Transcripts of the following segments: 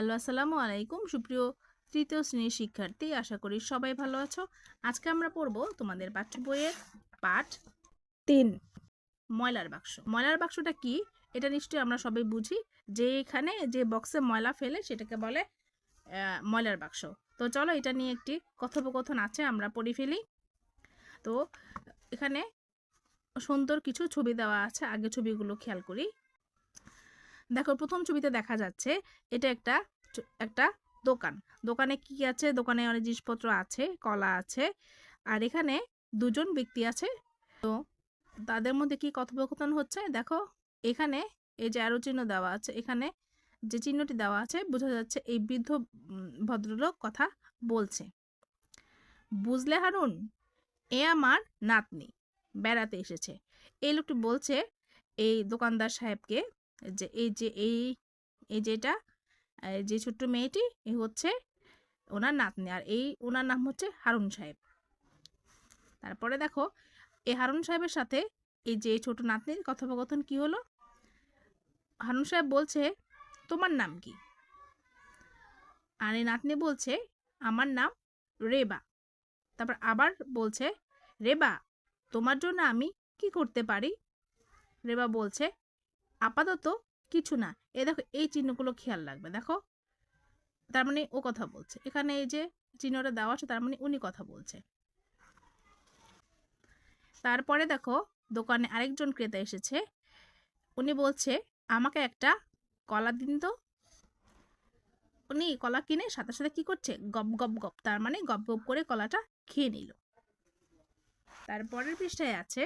Hello, আসসালামু আলাইকুম। সুপ্রিয় তৃতীয় শ্রেণির শিক্ষার্থী, আশা করি সবাই ভালো আছো। আজকে আমরা পড়ব তোমাদের পাঠ্য বইয়ের পাঠ তিন, ময়লার বাক্স। ময়লার বাক্সটা কি? এটা নিশ্চয়ই আমরা সবাই বুঝি। যে এখানে যে বক্সে ময়লা ফেলে, সেটাকে বলে ময়লার বাক্স। তো চলো এটা নিয়ে একটি কথোপকথন আছে, আমরা পড়ে ফেলি। তো এখানে সুন্দর কিছু ছবি দেওয়া আছে। আগে ছবিগুলো খেয়াল করি। দেখো, প্রথম ছবিতে দেখা যাচ্ছে, এটা একটা একটা দোকান। দোকানে কি আছে? দোকানে অনেক জিনিসপত্র আছে, কলা আছে, আর এখানে দুজন ব্যক্তি আছে। তো তাদের মধ্যে কি কথোপকথন হচ্ছে? দেখো, এখানে এই যে আরও চিহ্ন দেওয়া আছে, এখানে যে চিহ্নটি দেওয়া আছে, বোঝা যাচ্ছে এই বৃদ্ধ ভদ্রলোক কথা বলছে। বুঝলে হারুন? এ আমার নাতনি, বেড়াতে এসেছে। এই লোকটি বলছে, এই দোকানদার সাহেবকে যে এই যে এই এই যেটা যে ছোট্ট মেয়েটি, এ হচ্ছে ওনার নাতনি। আর এই ওনার নাম হচ্ছে হারুন সাহেব। তারপরে দেখো, এই হারুন সাহেবের সাথে এই যে ছোট নাতনির কথোপকথন কি হলো? হারুন সাহেব বলছে, তোমার নাম কি? আর এই নাতনি বলছে, আমার নাম রেবা। তারপর আবার বলছে, রেবা, তোমার জন্য আমি কি করতে পারি? রেবা বলছে আপাতত কিছু না। এ দেখো, এই চিহ্নগুলো খেয়াল রাখবে। দেখো, তার মানে ও কথা বলছে। এখানে এই যে চিহ্নটা দেওয়া আছে, তার মানে উনি কথা বলছে। তারপরে দেখো, দোকানে আরেকজন ক্রেতা এসেছে। উনি বলছে, আমাকে একটা কলা দিন তো। উনি কলা কিনে সাথে সাথে কি করছে? গপ গপ গপ, তার মানে গপ গপ করে কলাটা খেয়ে নিল। তারপরের পৃষ্ঠায় আছে,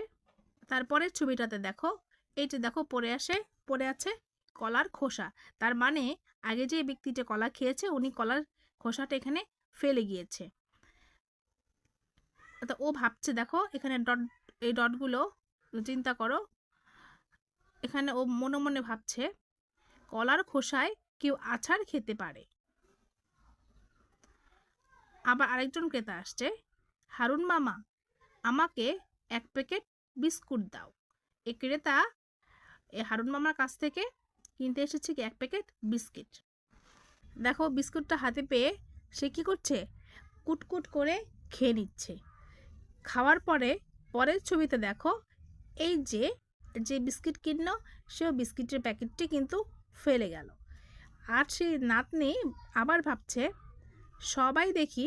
তারপরের ছবিটাতে দেখো এই যে দেখো পড়ে আসে, পড়ে আছে কলার খোসা। তার মানে আগে যে ব্যক্তিটা কলা খেয়েছে, উনি কলার খোসাটা এখানে ফেলে গিয়েছে। তো ও ভাবছে, দেখো এখানে ডট, এই ডটগুলো চিন্তা করো। এখানে ও মনে মনে ভাবছে, কলার খোসায় কেউ আছাড় খেতে পারে। আবার আরেকজন ক্রেতা আসছে, হারুন মামা, আমাকে এক প্যাকেট বিস্কুট দাও। এ ক্রেতা হারুন মামার কাছ থেকে কিনতে এসেছে কি এক প্যাকেট বিস্কিট। দেখো বিস্কুটটা হাতে পেয়ে সে কি করছে? কুটকুট করে খেয়ে নিচ্ছে। খাওয়ার পরে, পরের ছবিতে দেখো এই যে যে বিস্কিট কিনলো, সেও বিস্কিটের প্যাকেটটি কিন্তু ফেলে গেল। আর সেই নাতনি আবার ভাবছে, সবাই দেখি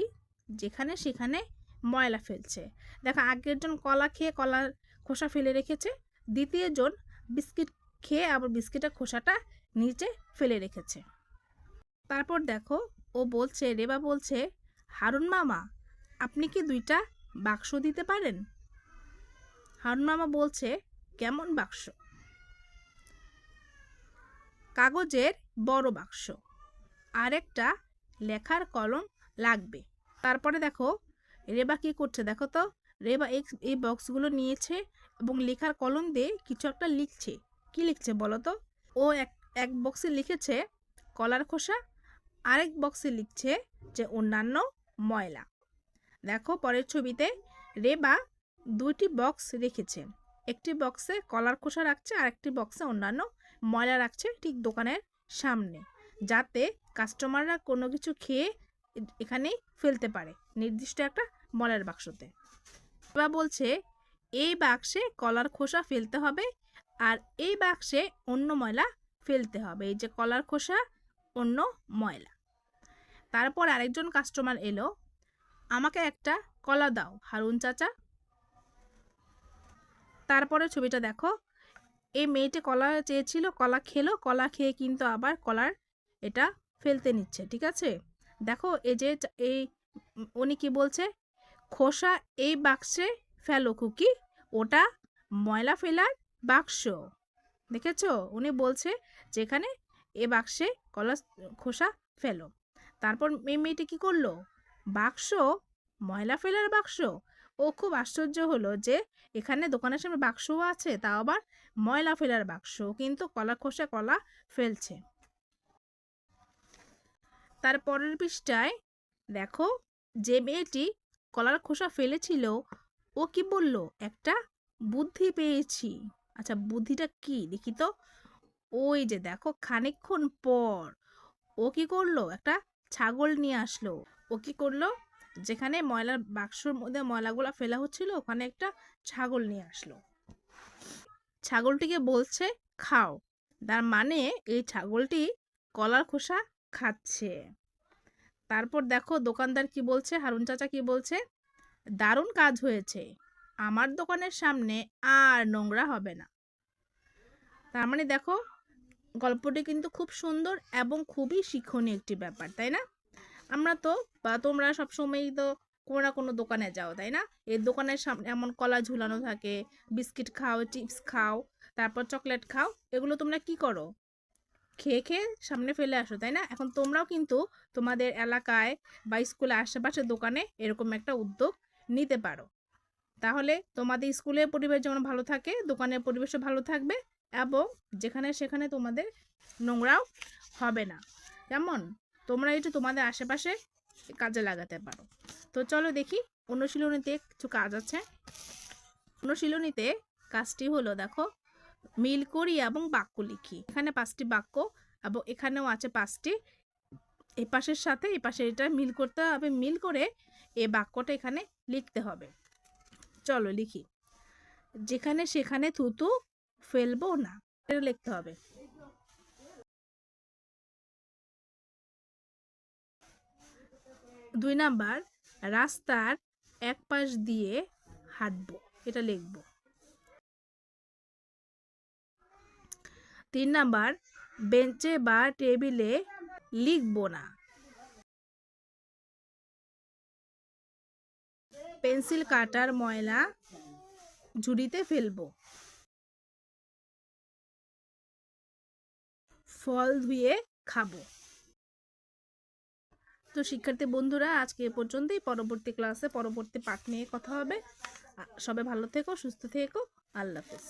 যেখানে সেখানে ময়লা ফেলছে। দেখো আগের জন কলা খেয়ে কলার খোসা ফেলে রেখেছে, দ্বিতীয় জন বিস্কিট খেয়ে আবার বিস্কিটের খোসাটা নিচে ফেলে রেখেছে। তারপর দেখো, ও বলছে, রেবা বলছে, হারুন মামা, আপনি কি দুইটা বাক্স দিতে পারেন? হারুন মামা বলছে, কেমন বাক্স? কাগজের বড় বাক্স। আর একটা লেখার কলম লাগবে। তারপরে দেখো, রেবা কি করছে? দেখো তো রেবা এক্স এই বক্সগুলো নিয়েছে এবং লেখার কলম দিয়ে কিছু একটা লিখছে। কি লিখছে বলো তো? ও এক এক বক্সে লিখেছে কলার খোসা, আরেক বক্সে লিখছে যে অন্যান্য ময়লা। দেখো পরের ছবিতে রেবা দুইটি বক্স রেখেছে। একটি বক্সে কলার খোসা রাখছে আর একটি বক্সে অন্যান্য ময়লা রাখছে ঠিক দোকানের সামনে, যাতে কাস্টমাররা কোনো কিছু খেয়ে এখানেই ফেলতে পারে নির্দিষ্ট একটা ময়লার বাক্সতে। রেবা বলছে, এই বাক্সে কলার খোসা ফেলতে হবে আর এই বাক্সে অন্য ময়লা ফেলতে হবে। এই যে কলার খোসা, অন্য ময়লা। তারপর আরেকজন কাস্টমার এলো, আমাকে একটা কলা দাও, হারুন চাচা। তারপরে ছবিটা দেখো, এই মেয়েটি কলা চেয়েছিল, কলা খেলো, কলা খেয়ে কিন্তু আবার কলার এটা ফেলতে নিচ্ছে, ঠিক আছে? দেখো, এই যে এই উনি কি বলছে? খোসা এই বাক্সে ফেলো খুকি ওটা ময়লা ফেলার বাক্স। দেখেছ? উনি বলছে যেখানে এ বাক্সে কলা খোসা ফেলো। তারপর এই মেয়েটি কী করল? বাক্স? ময়লা ফেলার বাক্স? ও খুব আশ্চর্য হলো যে এখানে দোকানের সামনে বাক্সও আছে, তাও আবার ময়লা ফেলার বাক্স। কিন্তু কলা, খোসা, কলা ফেলছে। তার পরের পৃষ্ঠায় দেখো যে মেয়েটি কলার খোসা ফেলেছিল, ও কি বলল? একটা বুদ্ধি পেয়েছি। আচ্ছা বুদ্ধিটা কি? দেখি তো। ওই যে দেখো, খানিকক্ষণ পর ও কি করল? একটা ছাগল নিয়ে আসলো। ও কি করল? যেখানে ময়লার বাক্সর মধ্যে ময়লাগুলো ফেলা হচ্ছিল, ওখানে একটা ছাগল নিয়ে আসলো। ছাগলটিকে বলছে, খাও। তার মানে এই ছাগলটি কলার খোসা খাচ্ছে। তারপর দেখো দোকানদার কি বলছে, হারুন চাচা কি বলছে? দারুণ কাজ হয়েছে। আমার দোকানের সামনে আর নোংরা হবে না। তার মানে দেখো, গল্পটি কিন্তু খুব সুন্দর এবং খুবই শিক্ষণীয় একটি ব্যাপার, তাই না? আমরা তো, বা তোমরা সবসময়ই তো কোনো না কোনো দোকানে যাও, তাই না? এই দোকানের সামনে এমন কলা ঝুলানো থাকে, বিস্কিট খাও, চিপস খাও, তারপর চকলেট খাও, এগুলো তোমরা কি করো? খেয়ে খেয়ে সামনে ফেলে আসো, তাই না? এখন তোমরাও কিন্তু তোমাদের এলাকায় বা স্কুলে আশেপাশে দোকানে এরকম একটা উদ্যোগ নিতে পারো। তাহলে তোমাদের স্কুলের পরিবেশ যেমন ভালো থাকে, দোকানের পরিবেশও ভালো থাকবে এবং যেখানে সেখানে তোমাদের নোংরাও হবে না। কেমন? তোমরা একটু তোমাদের আশেপাশে কাজে লাগাতে পারো। তো চলো দেখি, অনুশীলনীতে কিছু কাজ আছে। অনুশীলনীতে কাজটি হলো, দেখো মিল করি এবং বাক্য লিখি। এখানে পাঁচটি বাক্য এবং এখানেও আছে পাঁচটি। এ পাশের সাথে এ পাশে এটা মিল করতে হবে। মিল করে এই বাক্যটা এখানে লিখতে হবে। চলো লিখি। যেখানে সেখানে থুতু ফেলব না। এটা লিখতে হবে। দুই নাম্বার, রাস্তার এক পাশ দিয়ে হাঁটবো। এটা লিখব। তিন নাম্বার বেঞ্চে বা টেবিলে লিখব না। পেন্সিল, কাটার ময়লা ঝুড়িতে ফেলব। ফল ধুয়ে খাব। তো শিক্ষার্থী বন্ধুরা, আজকে এ পর্যন্তই। পরবর্তী ক্লাসে পরবর্তী পাঠ নিয়ে কথা হবে। সবাই ভালো থেকো, সুস্থ থেকো। আল্লাহ হাফেজ।